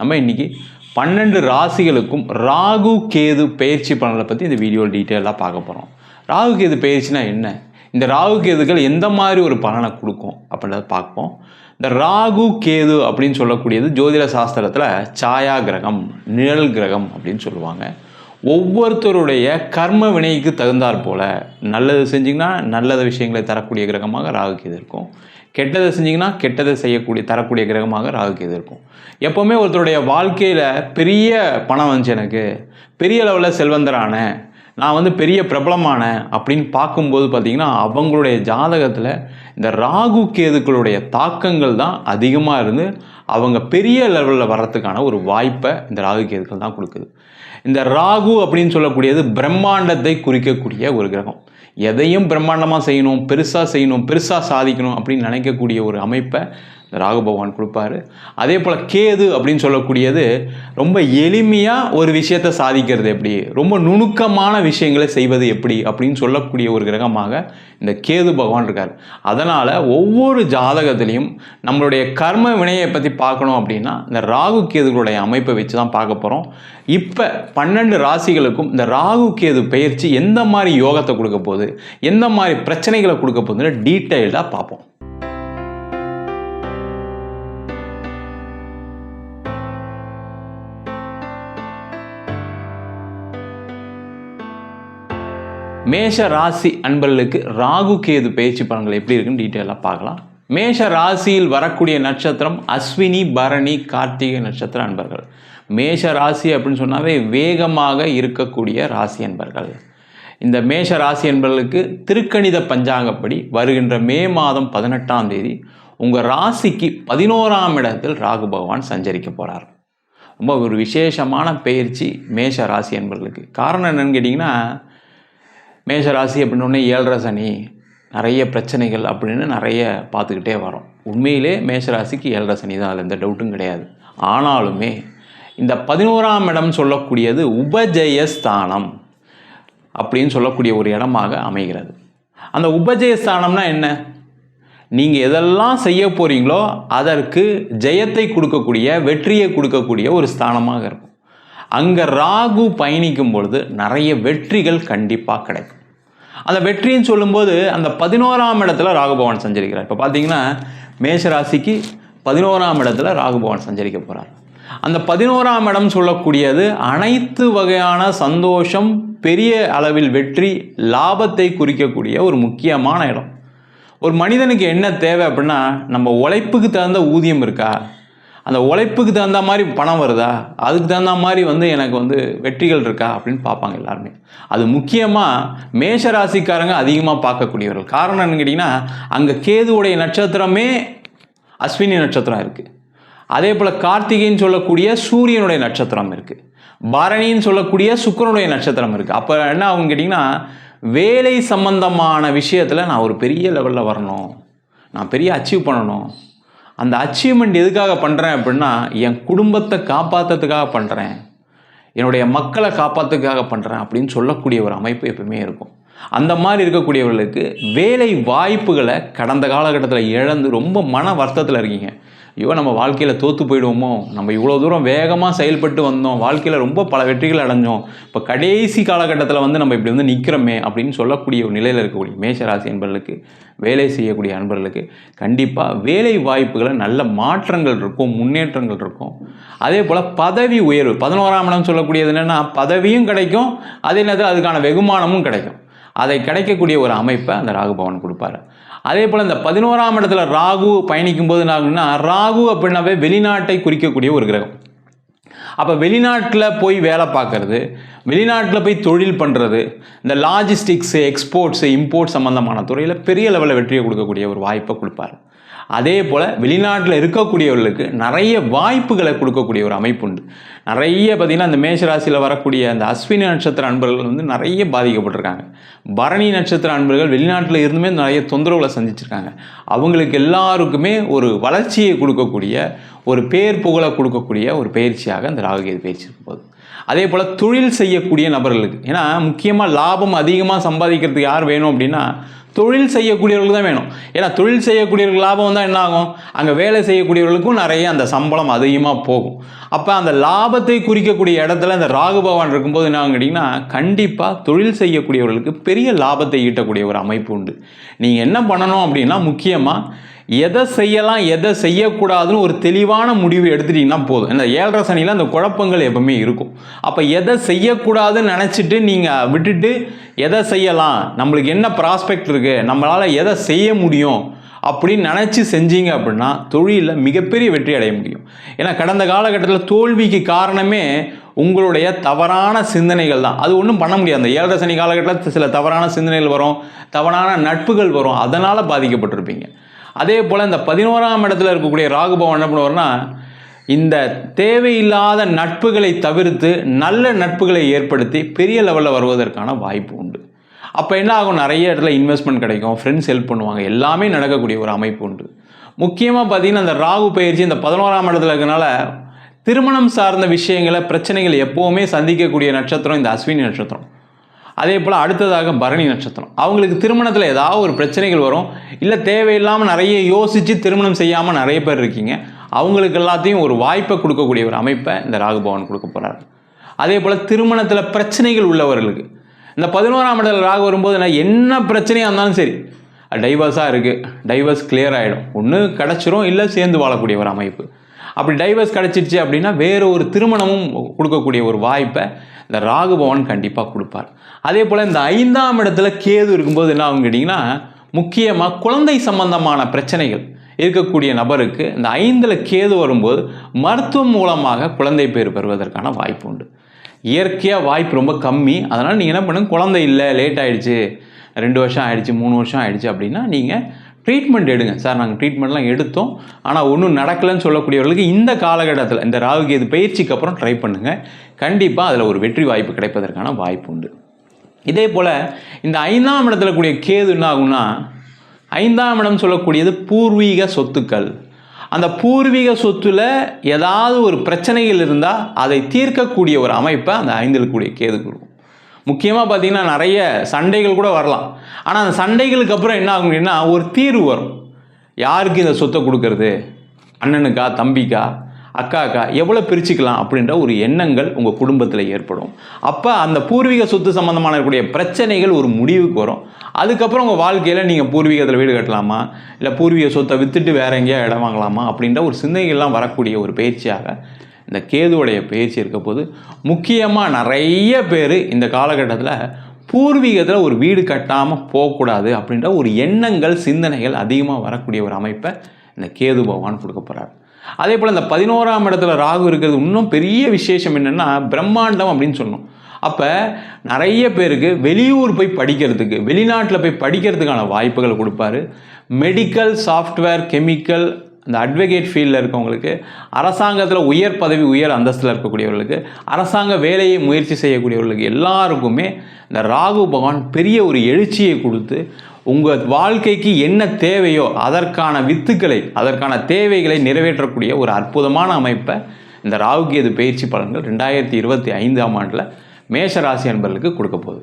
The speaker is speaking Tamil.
நம்ம இன்றைக்கி பன்னெண்டு ராசிகளுக்கும் ராகு கேது பயிற்சி பலனை பற்றி இந்த வீடியோ டீட்டெயிலாக பார்க்க போகிறோம் ராகு கேது பயிற்சினா என்ன? இந்த ராகு கேதுகள் எந்த மாதிரி ஒரு பலனை கொடுக்கும் அப்படின்றத பார்ப்போம். இந்த ராகு கேது அப்படின்னு சொல்லக்கூடியது ஜோதிட சாஸ்திரத்தில் சாயா கிரகம் நிழல் கிரகம் அப்படின்னு சொல்லுவாங்க. ஒவ்வொருத்தருடைய கர்ம வினைக்கு தகுந்தாற் போல நல்லது செஞ்சிங்கன்னா நல்லத விஷயங்களை தரக்கூடிய கிரகமாக ராகு இருக்கும். கெட்டதை செஞ்சிங்கன்னா கெட்டதை செய்யக்கூடிய தரக்கூடிய கிரகமாக ராகு இருக்கும். எப்போவுமே ஒருத்தருடைய வாழ்க்கையில் பெரிய பணம் வந்துச்சு எனக்கு பெரிய லெவலில் செல்வந்தரான நான் வந்து பெரிய பிரபலமான அப்படின்னு பார்க்கும்போது பார்த்திங்கன்னா அவங்களுடைய ஜாதகத்தில் இந்த ராகு கேதுக்களுடைய தாக்கங்கள் தான் அதிகமாக இருந்து அவங்க பெரிய லெவலில் வர்றதுக்கான ஒரு வாய்ப்பை இந்த ராகு கேதுக்கள் தான் கொடுக்குது. இந்த ராகு அப்படின்னு சொல்லக்கூடியது பிரம்மாண்டத்தை குறிக்கக்கூடிய ஒரு கிரகம். எதையும் பிரம்மாண்டமாக செய்யணும் பெருசாக செய்யணும் பெருசாக சாதிக்கணும் அப்படின்னு நினைக்கக்கூடிய ஒரு அமைப்பை ராகு பகவான் கொடுப்பாரு. அதே போல் கேது அப்படின்னு சொல்லக்கூடியது ரொம்ப எளிமையாக ஒரு விஷயத்தை சாதிக்கிறது எப்படி? ரொம்ப நுணுக்கமான விஷயங்களை செய்வது எப்படி? அப்படின்னு சொல்லக்கூடிய ஒரு கிரகமாக இந்த கேது பகவான் இருக்கார். அதனால் ஒவ்வொரு ஜாதகத்திலையும் நம்மளுடைய கர்ம வினையை பற்றி பார்க்கணும் அப்படின்னா இந்த ராகு கேதுகளுடைய அமைப்பை வச்சு தான் பார்க்க போகிறோம் இப்போ பன்னெண்டு ராசிகளுக்கும் இந்த ராகு கேது பயிற்சி எந்த மாதிரி யோகத்தை கொடுக்க போகுது? எந்த மாதிரி பிரச்சனைகளை கொடுக்க போகுதுன்னு டீட்டெயில்டாக பார்ப்போம். மேஷ ராசி அன்பர்களுக்கு ராகு கேது பயிற்சி பலன்கள் எப்படி இருக்குன்னு டீட்டெயிலாக பார்க்கலாம். மேஷ ராசியில் வரக்கூடிய நட்சத்திரம் அஸ்வினி பரணி கார்த்திகை நட்சத்திர அன்பர்கள். மேஷ ராசி அப்படின்னு சொன்னாவே வேகமாக இருக்கக்கூடிய ராசி அன்பர்கள். இந்த மேஷ ராசி என்பர்களுக்கு திருக்கணித பஞ்சாங்கப்படி வருகின்ற மே மாதம் பதினெட்டாம் தேதி உங்கள் ராசிக்கு பதினோராம் இடத்தில் ராகு பகவான் சஞ்சரிக்க போகிறார் ரொம்ப ஒரு விசேஷமான பயிற்சி மேஷ ராசி என்பர்களுக்கு காரணம் என்னன்னு கேட்டிங்கன்னா மேஷ ராசி அப்படின்னு ஏழரை சனி நிறைய பிரச்சனைகள் அப்படின்னு நிறைய பார்த்துக்கிட்டே வரோம். உண்மையிலே மேஷராசிக்கு ஏழரை சனி தான் அதில் எந்த டவுட்டும் கிடையாது. ஆனாலுமே இந்த பதினோராம் இடம் சொல்லக்கூடியது உபஜயஸ்தானம் அப்படின்னு சொல்லக்கூடிய ஒரு இடமாக அமைகிறது. அந்த உபஜயஸ்தானம்னா என்ன? நீங்கள் எதெல்லாம் செய்ய போகிறீங்களோ அதற்கு ஜெயத்தை கொடுக்கக்கூடிய வெற்றியை கொடுக்கக்கூடிய ஒரு ஸ்தானமாக இருக்கும். அங்கே ராகு பயணிக்கும் பொழுது நிறைய வெற்றிகள் கண்டிப்பாக கிடைக்கும். அந்த வெற்றின்னு சொல்லும்போது அந்த பதினோராம் இடத்துல ராகுபவன் சஞ்சரிக்கிறார். இப்போ பார்த்தீங்கன்னா மேஷராசிக்கு பதினோராம் இடத்துல ராகுபவன் சஞ்சரிக்க போகிறார் அந்த பதினோராம் இடம் சொல்லக்கூடியது அனைத்து வகையான சந்தோஷம் பெரிய அளவில் வெற்றி லாபத்தை குறிக்கக்கூடிய ஒரு முக்கியமான இடம். ஒரு மனிதனுக்கு என்ன தேவை அப்படின்னா நம்ம உழைப்புக்கு தகுந்த ஊதியம் இருக்கா? அந்த உழைப்புக்கு தகுந்த மாதிரி பணம் வருதா? அதுக்கு தகுந்த மாதிரி வந்து எனக்கு வந்து வெற்றிகள் இருக்கா? அப்படின்னு பார்ப்பாங்க எல்லாருமே. அது முக்கியமாக மேஷ ராசிக்காரங்க அதிகமாக பார்க்கக்கூடியவர்கள். காரணம் என்னன்னு கேட்டிங்கன்னா அங்கே கேதுவுடைய நட்சத்திரமே அஸ்வினி நட்சத்திரம் இருக்குது அதே போல் கார்த்திகைன்னு சொல்லக்கூடிய சூரியனுடைய நட்சத்திரம் இருக்குது பரணின்னு சொல்லக்கூடிய சுக்கரனுடைய நட்சத்திரம் இருக்குது அப்போ என்ன ஆகும் கேட்டிங்கன்னா வேலை சம்பந்தமான விஷயத்தில் நான் ஒரு பெரிய லெவலில் வரணும். நான் பெரிய அச்சீவ் பண்ணணும். அந்த அச்சீவ்மெண்ட் எதுக்காக பண்ணுறேன் அப்படின்னா என் குடும்பத்தை காப்பாற்றுறதுக்காக பண்ணுறேன் என்னுடைய மக்களை காப்பாற்றுறதுக்காக பண்ணுறேன் அப்படின்னு சொல்லக்கூடிய ஒரு அமைப்பு எப்பவுமே இருக்கும். அந்த மாதிரி இருக்கக்கூடியவர்களுக்கு வேலை வாய்ப்புகளை கடந்த காலகட்டத்தில் இழந்து ரொம்ப மன வருத்தத்தில் இருக்கீங்க. ஐயோ நம்ம வாழ்க்கையில் தோற்று போயிடுவோமோ? நம்ம இவ்வளோ தூரம் வேகமாக செயல்பட்டு வந்தோம். வாழ்க்கையில் ரொம்ப பல வெற்றிகள் அடைஞ்சோம். இப்போ கடைசி காலகட்டத்தில் வந்து நம்ம இப்படி வந்து நிற்கிறோமே அப்படின்னு சொல்லக்கூடிய ஒரு நிலையில் இருக்கக்கூடிய மேஷராசி என்பர்களுக்கு வேலை செய்யக்கூடிய அன்பர்களுக்கு கண்டிப்பாக வேலை வாய்ப்புகளை நல்ல மாற்றங்கள் இருக்கும் முன்னேற்றங்கள் இருக்கும். அதே போல் பதவி உயர்வு பதினோராம் இடம் சொல்லக்கூடியது என்னென்னா பதவியும் கிடைக்கும் அதே நேரத்தில் அதுக்கான வெகுமானமும் கிடைக்கும். அதை கிடைக்கக்கூடிய ஒரு அமைப்பை அந்த ராகுபவன் கொடுப்பாரு. அதே போல் இந்த பதினோராம் இடத்துல ராகு பயணிக்கும் போது என்ன ஆகுன்னா ராகு அப்படின்னாவே வெளிநாட்டை குறிக்கக்கூடிய ஒரு கிரகம். அப்போ வெளிநாட்டில் போய் வேலை பார்க்குறது வெளிநாட்டில் போய் தொழில் பண்ணுறது இந்த லாஜிஸ்டிக்ஸு எக்ஸ்போர்ட்ஸு இம்போர்ட் சம்மந்தமான துறையில் பெரிய லெவலில் வெற்றியை கொடுக்கக்கூடிய ஒரு வாய்ப்பை கொடுப்பாரு. அதே போல் வெளிநாட்டில் இருக்கக்கூடியவர்களுக்கு நிறைய வாய்ப்புகளை கொடுக்கக்கூடிய ஒரு அமைப்பு உண்டு நிறைய பார்த்திங்கன்னா அந்த மேஷராசியில் வரக்கூடிய அந்த அஸ்வினி நட்சத்திர அன்பர்கள் வந்து நிறைய பாதிக்கப்பட்டிருக்காங்க. பரணி நட்சத்திர அன்பர்கள் வெளிநாட்டில் இருந்துமே நிறைய தொந்தரவுகளை சந்திச்சிருக்காங்க. அவங்களுக்கு எல்லாருக்குமே ஒரு வளர்ச்சியை கொடுக்கக்கூடிய ஒரு பேர் புகழை கொடுக்கக்கூடிய ஒரு பயிற்சியாக இந்த ராகுகேது பயிற்சி இருக்கும் போது அதே போல் தொழில் செய்யக்கூடிய நபர்களுக்கு. ஏன்னா முக்கியமாக லாபம் அதிகமாக சம்பாதிக்கிறதுக்கு யார் வேணும் அப்படின்னா தொழில் செய்யக்கூடியவர்களுக்கு தான் வேணும். ஏன்னா தொழில் செய்யக்கூடியவர்கள் லாபம் தான் என்ன ஆகும்? அங்கே வேலை செய்யக்கூடியவர்களுக்கும் நிறைய அந்த சம்பளம் அதிகமாக போகும். அப்போ அந்த லாபத்தை குறிக்கக்கூடிய இடத்துல இந்த ராகு பவான் இருக்கும்போது என்ன ஆகும் கேட்டிங்கன்னா கண்டிப்பாக தொழில் செய்யக்கூடியவர்களுக்கு பெரிய லாபத்தை ஈட்டக்கூடிய ஒரு அமைப்பு உண்டு. நீங்கள் என்ன பண்ணணும் அப்படின்னா முக்கியமாக எதை செய்யலாம் எதை செய்யக்கூடாதுன்னு ஒரு தெளிவான முடிவு எடுத்துட்டிங்கன்னா போதும். இந்த ஏழரை சனியில் அந்த குழப்பங்கள் எப்பவுமே இருக்கும். அப்போ எதை செய்யக்கூடாதுன்னு நினச்சிட்டு நீங்கள் விட்டுட்டு எதை செய்யலாம் நம்மளுக்கு என்ன ப்ராஸ்பெக்ட் இருக்குது நம்மளால் எதை செய்ய முடியும் அப்படின்னு நினச்சி செஞ்சீங்க அப்படின்னா தொழிலில் மிகப்பெரிய வெற்றி அடைய முடியும். ஏன்னா கடந்த காலகட்டத்தில் தோல்விக்கு காரணமே உங்களுடைய தவறான சிந்தனைகள் தான். அது ஒன்றும் பண்ண முடியாது. அந்த ஏழரை சனி காலகட்டத்தில் சில தவறான சிந்தனைகள் வரும் தவறான நட்புகள் வரும். அதனால் பாதிக்கப்பட்டிருப்பீங்க. அதே போல் இந்த பதினோராம் இடத்துல இருக்கக்கூடிய ராகுபவன் என்ன பண்ணுவார்னா இந்த தேவையில்லாத நட்புகளை தவிர்த்து நல்ல நட்புகளை ஏற்படுத்தி பெரிய லெவலில் வருவதற்கான வாய்ப்பு உண்டு. அப்போ என்ன ஆகும்? நிறைய இடத்துல இன்வெஸ்ட்மெண்ட் கிடைக்கும் ஃப்ரெண்ட்ஸ் ஹெல்ப் பண்ணுவாங்க எல்லாமே நடக்கக்கூடிய ஒரு அமைப்பு உண்டு. முக்கியமாக பார்த்தீங்கன்னா அந்த ராகு பயிற்சி இந்த பதினோராம் இடத்துல இருக்கிறனால திருமணம் சார்ந்த விஷயங்களை பிரச்சனைகள் எப்போவுமே சந்திக்கக்கூடிய நட்சத்திரம் இந்த அஸ்வினி நட்சத்திரம். அதே போல் அடுத்ததாக பரணி நட்சத்திரம். அவங்களுக்கு திருமணத்தில் ஏதாவது ஒரு பிரச்சனைகள் வரும். இல்லை தேவையில்லாமல் நிறைய யோசித்து திருமணம் செய்யாமல் நிறைய பேர் இருக்கீங்க. அவங்களுக்கு எல்லாத்தையும் ஒரு வாய்ப்பை கொடுக்கக்கூடிய ஒரு அமைப்பை இந்த ராகுபவன் கொடுக்க போகிறார் அதே போல் திருமணத்தில் பிரச்சனைகள் உள்ளவர்களுக்கு. இந்த பதினோராம் இடத்துல ராகு வரும்போது நான் என்ன பிரச்சனையாக இருந்தாலும் சரி டைவர்ஸாக இருக்குது டைவர்ஸ் கிளியர் ஆகிடும் ஒன்று கிடச்சிரும் இல்லை சேர்ந்து வாழக்கூடிய ஒரு அமைப்பு. அப்படி டைவர்ஸ் கிடச்சிருச்சு அப்படின்னா வேறு ஒரு திருமணமும் கொடுக்கக்கூடிய ஒரு வாய்ப்பை இந்த ராகுபவன் கண்டிப்பாக கொடுப்பார். அதே போல் இந்த ஐந்தாம் இடத்துல கேது இருக்கும்போது என்ன ஆகும் கேட்டிங்கன்னா முக்கியமாக குழந்தை சம்பந்தமான பிரச்சனைகள் இருக்கக்கூடிய நபருக்கு இந்த ஐந்தில் கேது வரும்போது மருத்துவம் மூலமாக குழந்தை பேர் பெறுவதற்கான வாய்ப்பு உண்டு. இயற்கையாக வாய்ப்பு ரொம்ப கம்மி. அதனால் நீங்கள் என்ன பண்ணுங்க குழந்தை இல்லை லேட் ஆகிடுச்சு ரெண்டு வருஷம் ஆகிடுச்சு மூணு வருஷம் ஆகிடுச்சு அப்படின்னா நீங்கள் ட்ரீட்மெண்ட் எடுங்க. சார் நாங்கள் ட்ரீட்மெண்ட்லாம் எடுத்தோம். ஆனால் ஒன்றும் நடக்கலைன்னு சொல்லக்கூடியவர்களுக்கு இந்த காலகட்டத்தில் இந்த ராகுகேது பயிற்சிக்கு அப்புறம் ட்ரை பண்ணுங்கள் கண்டிப்பாக அதில் ஒரு வெற்றி வாய்ப்பு கிடைப்பதற்கான வாய்ப்பு உண்டு. இதே போல் இந்த ஐந்தாம் இடத்துல கூடிய கேது என்ன ஆகும்னா ஐந்தாம் இடம் சொல்லக்கூடியது பூர்வீக சொத்துக்கள். அந்த பூர்வீக சொத்துல ஏதாவது ஒரு பிரச்சனைகள் இருந்தால் அதை தீர்க்கக்கூடிய ஒரு அமைப்பை அந்த ஐந்தில் கூடிய கேது கொடுக்கும் முக்கியமாக பார்த்தீங்கன்னா நிறைய சண்டைகள் கூட வரலாம். ஆனால் அந்த சண்டைகளுக்கு அப்புறம் என்ன ஆகும் அப்படின்னா ஒரு தீர்வு வரும். யாருக்கு இந்த சொத்தை கொடுக்கறது? அண்ணனுக்கா தம்பிக்கா அக்காக்கா எவ்வளோ பிரிச்சுக்கலாம் அப்படின்ற ஒரு எண்ணங்கள் உங்கள் குடும்பத்தில் ஏற்படும். அப்போ அந்த பூர்வீக சொத்து சம்மந்தமான இருக்கக்கூடிய பிரச்சனைகள் ஒரு முடிவுக்கு வரும். அதுக்கப்புறம் உங்கள் வாழ்க்கையில் நீங்கள் பூர்வீகத்தில் வீடு கட்டலாமா? இல்லை பூர்வீக சொத்தை விற்றுட்டு வேற எங்கேயா இடம் வாங்கலாமா? அப்படின்ற ஒரு சிந்தனைகள்லாம் வரக்கூடிய ஒரு பயிற்சியாக இந்த கேதுவுடைய பயிற்சி இருக்க போது முக்கியமாக நிறைய பேர் இந்த காலகட்டத்தில் பூர்வீகத்தில் ஒரு வீடு கட்டாமல் போகக்கூடாது அப்படின்ற ஒரு எண்ணங்கள் சிந்தனைகள் அதிகமாக வரக்கூடிய ஒரு அமைப்பை இந்த கேது பகவான் கொடுக்க போகிறார் அதே போல் இந்த பதினோராம் இடத்துல ராகு இருக்கிறது இன்னும் பெரிய விசேஷம் என்னென்னா பிரம்மாண்டம் அப்படின்னு சொன்னோம் அப்போ நிறைய பேருக்கு வெளியூர் போய் படிக்கிறதுக்கு வெளிநாட்டில் போய் படிக்கிறதுக்கான வாய்ப்புகளை கொடுப்பாரு. மெடிக்கல் சாஃப்ட்வேர் கெமிக்கல் இந்த அட்வொகேட் ஃபீல்டில் இருக்கவங்களுக்கு அரசாங்கத்தில் உயர் பதவி உயர் அந்தஸ்தில் இருக்கக்கூடியவர்களுக்கு அரசாங்க வேலையை முயற்சி செய்யக்கூடியவர்களுக்கு எல்லாருக்குமே இந்த ராகு பகவான் பெரிய ஒரு எழுச்சியை கொடுத்து உங்கள் வாழ்க்கைக்கு என்ன தேவையோ அதற்கான வித்துக்களை அதற்கான தேவைகளை நிறைவேற்றக்கூடிய ஒரு அற்புதமான அமைப்பை இந்த ராகுகேது பயிற்சி பலன்கள் ரெண்டாயிரத்தி இருபத்தி ஐந்தாம் ஆண்டில் மேஷ ராசி அன்பர்களுக்கு கொடுக்க போகுது.